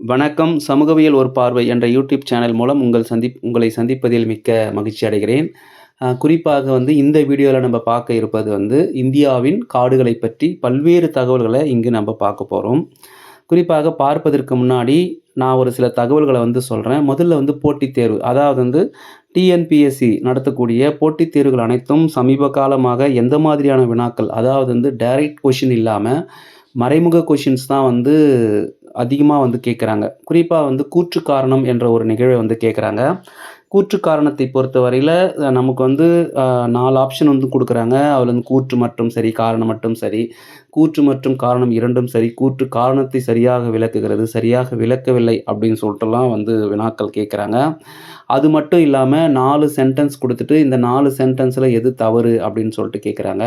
வணக்கம். சமூகவியல் ஒரு பார்வை என்ற யூடியூப் சேனல் மூலம் உங்கள் சந்தி உங்களை சந்திப்பதில் மிக்க மகிழ்ச்சி அடைகிறேன். குறிப்பாக வந்து இந்த வீடியோவில் நம்ம பார்க்க இருப்பது வந்து இந்தியாவின் காடுகளை பற்றி பல்வேறு தகவல்களை இங்கு நம்ம பார்க்க போகிறோம் குறிப்பாக பார்ப்பதற்கு முன்னாடி நான் ஒரு சில தகவல்களை வந்து சொல்கிறேன் முதல்ல வந்து போட்டித் தேர்வு. அதாவது வந்து டிஎன்பிஎஸ்சி நடத்தக்கூடிய போட்டித் தேர்வுகள் அனைத்தும் சமீப காலமாக எந்த மாதிரியான வினாக்கள் அதாவது வந்து டைரக்ட் கொஷின் இல்லாமல் மறைமுக கொஷின்ஸ் தான் வந்து அதிகமாக வந்து கேட்குறாங்க குறிப்பாக வந்து கூற்று காரணம் என்ற ஒரு நிகழ்வை வந்து கேட்குறாங்க கூற்று காரணத்தை பொறுத்தவரையில் நமக்கு வந்து நாலு ஆப்ஷன் வந்து கொடுக்குறாங்க. அதில் வந்து கூற்று மட்டும் சரி காரணம் மட்டும் சரி. கூற்று மற்றும் காரணம் இரண்டும் சரி. கூற்று காரணத்தை சரியாக விளக்குகிறது சரியாக விளக்கவில்லை அப்படின்னு சொல்லிட்டுலாம் வந்து வினாக்கள் கேட்குறாங்க அது மட்டும் இல்லாமல் நாலு சென்டென்ஸ் கொடுத்துட்டு இந்த நாலு சென்டென்ஸில் எது தவறு அப்படின்னு சொல்லிட்டு கேட்குறாங்க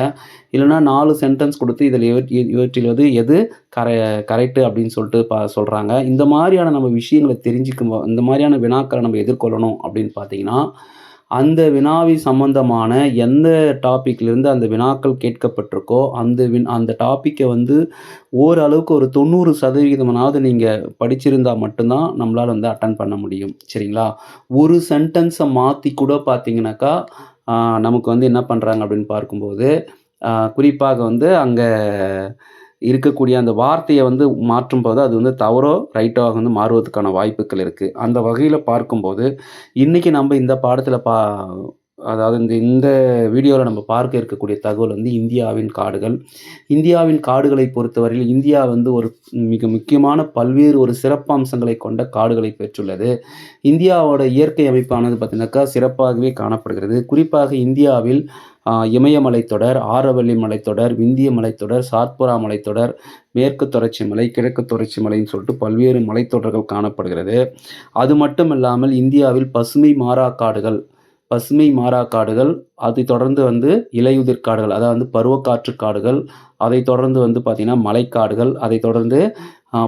இல்லைனா நாலு சென்டென்ஸ் கொடுத்து இதில் இவற்றில் வந்து எது கரெ கரெக்டு அப்படின்னு சொல்லிட்டு பா சொல்கிறாங்க இந்த மாதிரியான நம்ம விஷயங்களை தெரிஞ்சுக்கும் இந்த மாதிரியான வினாக்களை நம்ம எதிர்கொள்ளணும் அப்படின்னு பார்த்தீங்கன்னா அந்த வினாவி சம்பந்தமான எந்த டாப்பிக்லேருந்து அந்த வினாக்கள் கேட்கப்பட்டிருக்கோ அந்த வின் அந்த டாப்பிக்கை வந்து ஓரளவுக்கு ஒரு தொண்ணூறு சதவிகிதமானாவது நீங்கள் படிச்சிருந்தா மட்டும்தான் நம்மளால் வந்து அட்டன் பண்ண முடியும். சரிங்களா? ஒரு சென்டென்ஸை மாற்றி கூட பார்த்தீங்கன்னாக்கா நமக்கு வந்து என்ன பண்ணுறாங்க அப்படின்னு பார்க்கும்போது குறிப்பாக வந்து அங்கே இருக்கக்கூடிய அந்த வார்த்தையை வந்து மாற்றும்போது அது வந்து தவறோ ரைட்டோ வந்து மாறுவதற்கான வாய்ப்புகள் இருக்குது அந்த வகையில் பார்க்கும்போது இன்றைக்கி நம்ம இந்த பாடத்தில் பா அதாவது இந்த இந்த வீடியோவில் நம்ம பார்க்க இருக்கக்கூடிய தகவல் வந்து இந்தியாவின் காடுகள். இந்தியாவின் காடுகளை பொறுத்தவரையில் இந்தியா வந்து ஒரு மிக முக்கியமான பல்வேறு ஒரு சிறப்பம்சங்களை கொண்ட காடுகளை பெற்றுள்ளது. இந்தியாவோட இயற்கை அமைப்பானது பார்த்திங்கனாக்கா சிறப்பாகவே காணப்படுகிறது. குறிப்பாக இந்தியாவில் இமயமலைத்தொடர் இமயமலை தொடர் ஆரவல்லி மலைத்தொடர் விந்திய மலைத்தொடர் சாத்புரா மலைத்தொடர் மேற்கு தொடர்ச்சி மலை கிழக்கு தொடர்ச்சி மலைன்னு சொல்லிட்டு பல்வேறு மலைத்தொடர்கள் காணப்படுகிறது. அது மட்டும் இல்லாமல் இந்தியாவில் பசுமை மாறா காடுகள் பசுமை மாறா காடுகள் அதை தொடர்ந்து வந்து இலையுதிர் காடுகள் அதாவது பருவக்காற்று காடுகள் அதை தொடர்ந்து வந்து பார்த்திங்கன்னா மலைக்காடுகள் அதை தொடர்ந்து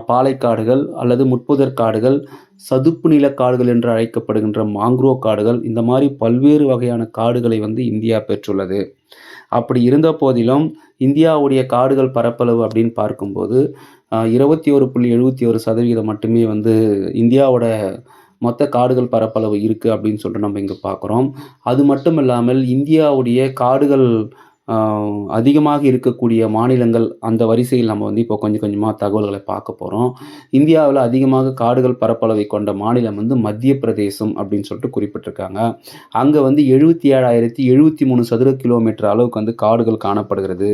பாலைக்காடுகள் அல்லது முட்புதர் காடுகள் சதுப்பு நில காடுகள் என்று அழைக்கப்படுகின்ற மாங்க்ரோ காடுகள் இந்த மாதிரி பல்வேறு வகையான காடுகளை வந்து இந்தியா பெற்றுள்ளது. அப்படி இருந்த போதிலும் இந்தியாவுடைய காடுகள் பரப்பளவு அப்படின்னு பார்க்கும்போது இருபத்தி ஒரு புள்ளி எழுபத்தி ஒரு சதவீதம் மட்டுமே வந்து இந்தியாவோட மொத்த காடுகள் பரப்பளவு இருக்குது அப்படின்னு சொல்லிட்டு நம்ம இங்கே பார்க்குறோம். அது மட்டும் இல்லாமல் இந்தியாவுடைய காடுகள் அதிகமாக இருக்கக்கூடிய மாநிலங்கள் அந்த வரிசையில் நம்ம வந்து இப்போ கொஞ்சம் கொஞ்சமாக தகவல்களை பார்க்க போகிறோம் இந்தியாவில் அதிகமாக காடுகள் பரப்பளவை கொண்ட மாநிலம் வந்து மத்திய பிரதேசம் அப்படின்னு சொல்லிட்டு குறிப்பிட்டிருக்காங்க. அங்கே வந்து எழுபத்தி ஏழாயிரத்தி எழுபத்தி மூணு சதுர கிலோமீட்டர் அளவுக்கு வந்து காடுகள் காணப்படுகிறது.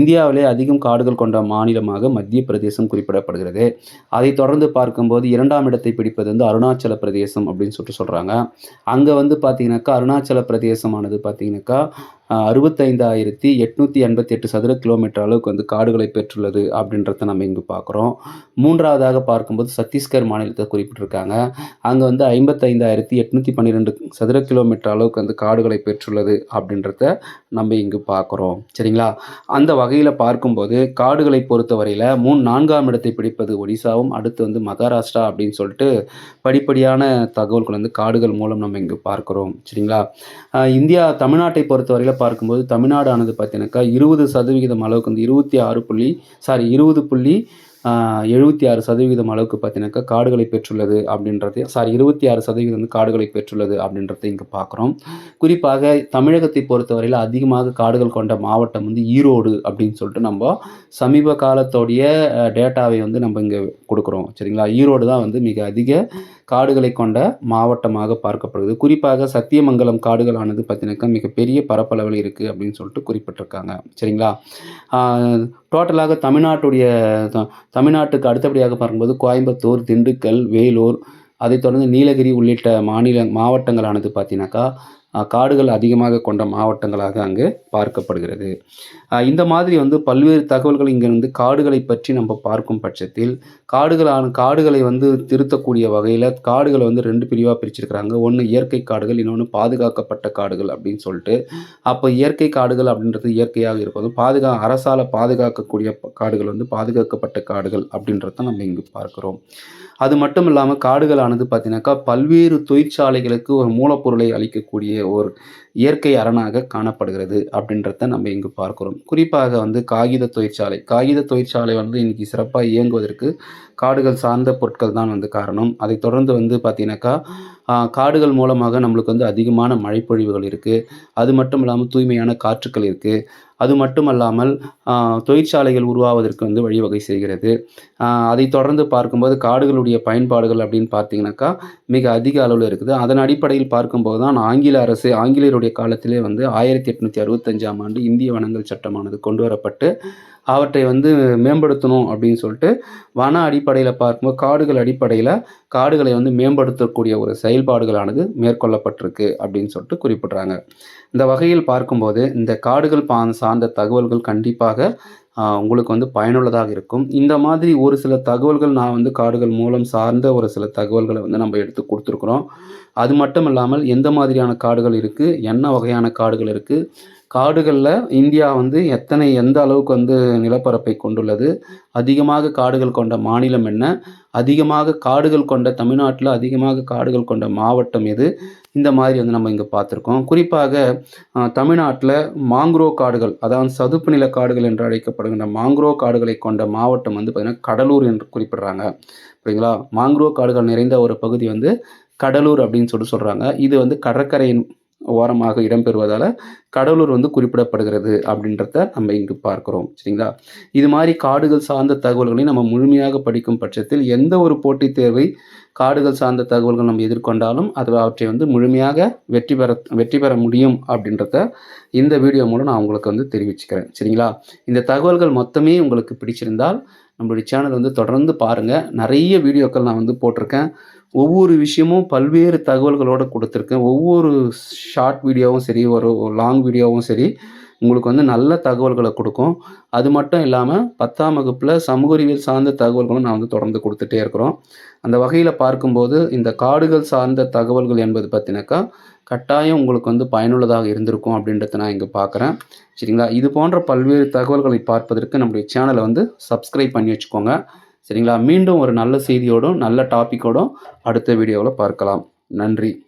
இந்தியாவிலே அதிகம் காடுகள் கொண்ட மாநிலமாக மத்திய பிரதேசம் குறிப்பிடப்படுகிறது. அதை தொடர்ந்து பார்க்கும்போது இரண்டாம் இடத்தை பிடிப்பது வந்து அருணாச்சல பிரதேசம் அப்படின்னு சொல்லிட்டு சொல்கிறாங்க அங்கே வந்து பார்த்தீங்கன்னாக்கா அருணாச்சல பிரதேசமானது பார்த்தீங்கன்னாக்கா அறுபத்தைந்தாயிரத்தி எட்நூற்றி எண்பத்தி எட்டு சதுர கிலோமீட்டர் அளவுக்கு வந்து காடுகளை பெற்றுள்ளது அப்படின்றத நம்ம இங்கு பார்க்குறோம். மூன்றாவதாக பார்க்கும்போது சத்தீஸ்கர் மாநிலத்தை குறிப்பிட்டிருக்காங்க. அங்கே வந்து ஐம்பத்தைந்தாயிரத்தி எட்நூற்றி பன்னிரெண்டு சதுர கிலோமீட்டர் அளவுக்கு வந்து காடுகளை பெற்றுள்ளது அப்படின்றத நம்ம இங்கு பார்க்குறோம். சரிங்களா? அந்த வகையில் பார்க்கும்போது காடுகளை பொறுத்தவரையில் மூணு நான்காம் இடத்தை பிடிப்பது ஒடிசாவும் அடுத்து வந்து மகாராஷ்டிரா அப்படின்னு சொல்லிட்டு படிப்படியான தகவல்கள் வந்து காடுகள் மூலம் நம்ம இங்கு பார்க்குறோம். சரிங்களா? இந்தியா தமிழ்நாட்டை பொறுத்தவரையில் பார்க்கும்போது தமிழ்நாடு ஆனது பார்த்தீங்கன்னாக்கா இருபது சதவிகிதம் அளவுக்கு வந்து இருபத்தி ஆறு புள்ளி சாரி இருபது புள்ளி எழுபத்தி ஆறு சதவீதம் அளவுக்கு பார்த்தீங்கன்னாக்கா காடுகளை பெற்றுள்ளது அப்படின்றது சாரி இருபத்தி ஆறு சதவீதம் வந்து காடுகளை பெற்றுள்ளது அப்படின்றத இங்கே பார்க்குறோம். குறிப்பாக தமிழகத்தை பொறுத்தவரையில் அதிகமாக காடுகள் கொண்ட மாவட்டம் வந்து ஈரோடு அப்படின்னு சொல்லிட்டு நம்ம சமீப காலத்தோடைய டேட்டாவை வந்து நம்ம இங்கே கொடுக்குறோம். சரிங்களா? ஈரோடு தான் வந்து மிக அதிக காடுகளை கொண்ட மாவட்டமாக பார்க்கப்படுது. குறிப்பாக சத்தியமங்கலம் காடுகளானது பார்த்தீங்கன்னாக்கா மிகப்பெரிய பரப்பளவில் இருக்குது அப்படின்னு சொல்லிட்டு குறிப்பிட்டிருக்காங்க. சரிங்களா? டோட்டலாக தமிழ்நாட்டுடைய த- தமிழ்நாட்டுக்கு அடுத்தபடியாக பார்க்கும்போது கோயம்புத்தூர் திண்டுக்கல் வேலூர் அதைத் தொடர்ந்து நீலகிரி உள்ளிட்ட மாநில மாவட்டங்களானது பார்த்தீங்கன்னாக்கா காடுகள் அதிகமாக கொண்ட மாவட்டங்களாக அங்கு பார்க்கப்படுகிறது. இந்த மாதிரி வந்து பல்வேறு தகவல்கள் இங்கே காடுகளை பற்றி நம்ம பார்க்கும் பட்சத்தில் காடுகளான காடுகளை வந்து திருத்தக்கூடிய வகையில் காடுகளை வந்து ரெண்டு பிரிவாக பிரிச்சிருக்கிறாங்க. ஒன்று இயற்கை காடுகள் இன்னொன்று பாதுகாக்கப்பட்ட காடுகள் அப்படின்னு சொல்லிட்டு. அப்போ இயற்கை காடுகள் அப்படின்றது இயற்கையாக இருப்பதும் பாதுகா அரசால் பாதுகாக்கக்கூடிய காடுகள் வந்து பாதுகாக்கப்பட்ட காடுகள் அப்படின்றத நம்ம இங்கு பார்க்குறோம். அது மட்டும் இல்லாமல் காடுகளானது பார்த்தீங்கன்னாக்கா பல்வேறு தொழிற்சாலைகளுக்கு ஒரு மூலப்பொருளை அளிக்கக்கூடிய ஒரு இயற்கை அரணாக காணப்படுகிறது அப்படின்றத நம்ம இங்கு பார்க்கிறோம். குறிப்பாக வந்து காகித தொழிற்சாலை. காகித தொழிற்சாலை வந்து இன்னைக்கு சிறப்பாக இயங்குவதற்கு காடுகள் சார்ந்த பொருட்கள் தான் வந்து காரணம். அதை தொடர்ந்து வந்து பார்த்தீங்கன்னாக்கா காடுகள் மூலமாக நம்மளுக்கு வந்து அதிகமான மழைப்பொழிவுகள் இருக்குது அது மட்டும் இல்லாமல் தூய்மையான காற்றுக்கள் இருக்குது அது மட்டும் அல்லாமல் தொழிற்சாலைகள் உருவாவதற்கு வந்து வழிவகை செய்கிறது. அதை தொடர்ந்து பார்க்கும்போது காடுகளுடைய பயன்பாடுகள் அப்படின்னு பார்த்தீங்கன்னாக்கா மிக அதிக அளவில் இருக்குது. அதன் அடிப்படையில் பார்க்கும்போது தான் ஆங்கில அரசு ஆங்கிலேயருடைய காலத்திலே வந்து ஆயிரத்தி எட்நூற்றி அறுபத்தஞ்சாம் ஆண்டு இந்திய வனங்கள் சட்டமானது கொண்டு வரப்பட்டு அவற்றை வந்து மேம்படுத்தணும் அப்படின்னு சொல்லிட்டு வன அடிப்படையில் பார்க்கும்போது காடுகள் அடிப்படையில் காடுகளை வந்து மேம்படுத்தக்கூடிய ஒரு செயல்பாடுகளானது மேற்கொள்ளப்பட்டிருக்கு அப்படின்னு சொல்லிட்டு குறிப்பிட்றாங்க. இந்த வகையில் பார்க்கும்போது இந்த காடுகள் பா சார்ந்த தகவல்கள் கண்டிப்பாக உங்களுக்கு வந்து பயனுள்ளதாக இருக்கும். இந்த மாதிரி ஒரு சில தகவல்கள் நான் வந்து காடுகள் மூலம் சார்ந்த ஒரு சில தகவல்களை வந்து நம்ம எடுத்து கொடுத்துருக்குறோம். அது மட்டும் இல்லாமல் எந்த மாதிரியான காடுகள் இருக்குது என்ன வகையான காடுகள் இருக்குது காடுகளில் இந்தியா வந்து எத்தனை எந்த அளவுக்கு வந்து நிலப்பரப்பை கொண்டுள்ளது? அதிகமாக காடுகள் கொண்ட மாநிலம் என்ன? அதிகமாக காடுகள் கொண்ட தமிழ்நாட்டில் அதிகமாக காடுகள் கொண்ட மாவட்டம் எது? இந்த மாதிரி வந்து நம்ம இங்கே பார்த்துருக்கோம். குறிப்பாக தமிழ்நாட்டில் மாங்க்ரோ காடுகள் அதாவது சதுப்பு நில காடுகள் என்று அழைக்கப்படுகின்ற மாங்க்ரோ காடுகளை கொண்ட மாவட்டம் வந்து பார்த்திங்கன்னா கடலூர் என்று குறிப்பிடுறாங்க. சரிங்களா மாங்க்ரோ காடுகள் நிறைந்த ஒரு பகுதி வந்து கடலூர் அப்படின்னு சொல்லி சொல்கிறாங்க இது வந்து கடற்கரையின் ஓரமாக இடம்பெறுவதால் கடலூர் வந்து குறிப்பிடப்படுகிறது அப்படின்றத நம்ம இங்கு பார்க்குறோம். சரிங்களா? இது மாதிரி காடுகள் சார்ந்த தகவல்களை நம்ம முழுமையாக படிக்கும் பட்சத்தில் எந்த ஒரு போட்டித் தேர்வை காடுகள் சார்ந்த தகவல்கள் நம்ம எதிர்கொண்டாலும் அது அவற்றை வந்து முழுமையாக வெற்றி பெற வெற்றி பெற முடியும் அப்படின்றத இந்த வீடியோ மூலம் நான் உங்களுக்கு வந்து தெரிவிச்சுக்கிறேன். சரிங்களா? இந்த தகவல்கள் மொத்தமே உங்களுக்கு பிடிச்சிருந்தால் நம்மளுடைய சேனல் வந்து தொடர்ந்து பாருங்கள் நிறைய வீடியோக்கள் நான் வந்து போட்டிருக்கேன். ஒவ்வொரு விஷயமும் பல்வேறு தகவல்களோடு கொடுத்துருக்கேன். ஒவ்வொரு ஷார்ட் வீடியோவும் சரி ஒரு லாங் வீடியோவும் சரி உங்களுக்கு வந்து நல்ல தகவல்களை கொடுக்கும். அது மட்டும் இல்லாமல் பத்தாம் வகுப்பில் சமூக அறிவியல் சார்ந்த தகவல்களும் நான் வந்து தொடர்ந்து கொடுத்துட்டே இருக்கிறோம். அந்த வகையில் பார்க்கும்போது இந்த காடுகள் சார்ந்த தகவல்கள் என்பது பார்த்தினாக்கா கட்டாயம் உங்களுக்கு வந்து பயனுள்ளதாக இருந்திருக்கும் அப்படின்றத நான் இங்கே பார்க்குறேன் சரிங்களா? இது போன்ற பல்வேறு தகவல்களை பார்ப்பதற்கு நம்முடைய சேனலை வந்து சப்ஸ்கிரைப் பண்ணி வச்சுக்கோங்க. சரிங்களா? மீண்டும் ஒரு நல்ல செய்தியோடும் நல்ல டாப்பிக்கோடும் அடுத்த வீடியோவில் பார்க்கலாம். நன்றி.